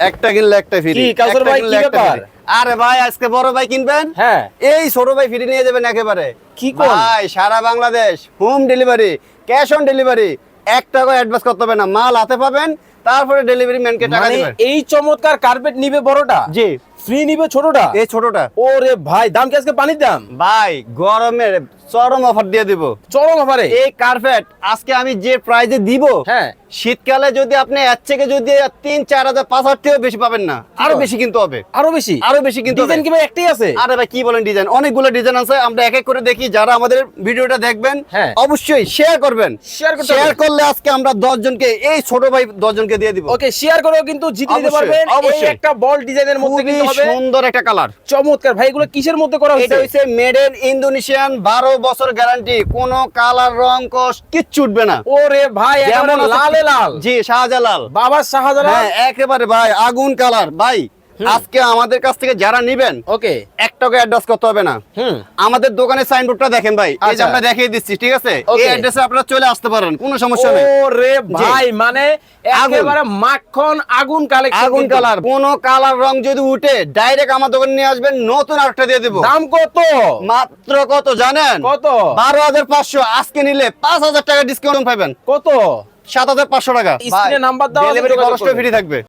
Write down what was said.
একটা কিনলে একটা ফ্রি কি, কাউসার ভাই, কি ব্যাপার? আরে ভাই আজকে বড় ভাই কিনবেন? হ্যাঁ। এই ছোট ভাই ফ্রি নিয়ে যাবেন একেবারে। কি কোন? ভাই সারা Bangladesh home delivery cash on delivery এক টাকা অ্যাডভান্স করতে হবে না মাল হাতে পাবেন তারপরে ডেলিভারি ম্যানকে টাকা মানে দিবেন। এই চমৎকার কার্পেট নিবে বড়টা? জি। ফ্রি নিবে ছোটটা? এই ছোটটা। ওরে ভাই দাম কি আজকে পানির দাম? ভাই গরমের চরম অফার দিয়ে দিব। চরম অফারে এই কার্পেট আজকে আমি যে প্রাইজে দিব হ্যাঁ। শীতকালে যদি আপনি এর থেকে যদি তিন চার হাজার পাঁচ হাজার থেকেও বেশি পাবেন না আরও বেশি কিনতে হবে। আরও বেশি? আরও বেশি কিনতে ডিজাইন কি ভাই একটাই আছে? আরে ভাই কি বলেন ডিজাইন অনেকগুলো ডিজাইন আছে আমরা এক এক করে দেখি যারা আমাদের ভিডিওটা দেখবেন হ্যাঁ। অবশ্যই শেয়ার করবেন। শেয়ার করতে শেয়ার করলে আজকে আমরা দশ জনকে এই ছোট ভাই দশ জনকে দিয়ে দিব। ওকে শেয়ার করেও কিন্তু জিতে অবশ্যই, পারবেন। এই। একটা বল ডিজাইনের মধ্যে কিন্তু হবে। সুন্দর একটা কালার। চমৎকার। ভাই এগুলো কিসের মধ্যে করা হয়েছে? এটা হইছে মেড ইন ইন্দোনেশিয়ান বারো বছর গ্যারান্টি কোনো কালার রং কষ্ট কিচ্ছু উঠবে না। ওরে ভাই যেমন লালে লাল। জি শাহজালাল। বাবা শাহজালাল। হ্যাঁ একেবারে ভাই আগুন কালার। ভাই আজকে আমাদের কাছ থেকে যারা নিবেন ওকে। এক টাকা অ্যাডভান্স করতে হবে না। হুম। আমাদের দোকানের সাইনবোর্ডটা দেখেন ভাই। এই যে আচ্ছা। আমরা দেখিয়ে দিচ্ছি ঠিক আছে? এই অ্যাড্রেসে আপনারা চলে আসতে পারেন কোনো সমস্যা নেই। ওরে ভাই মানে একেবারে মাখন আগুন কালেকশন আগুন কালার কোন কালার রং যদি উঠে ডাইরেক্ট আমার দোকানে নিয়ে আসবেন নতুন আরেকটা দিয়ে দিব। দাম কত? মাত্র কত জানেন? কত? বারো হাজার পাঁচশো আজকে নিলে পাঁচ হাজার টাকা ডিসকাউন্ট পাবেন কত? সাত হাজার পাঁচশো টাকা। স্ক্রিনে নাম্বার আছে, ডেলিভারি খরচটা ফ্রি থাকবে।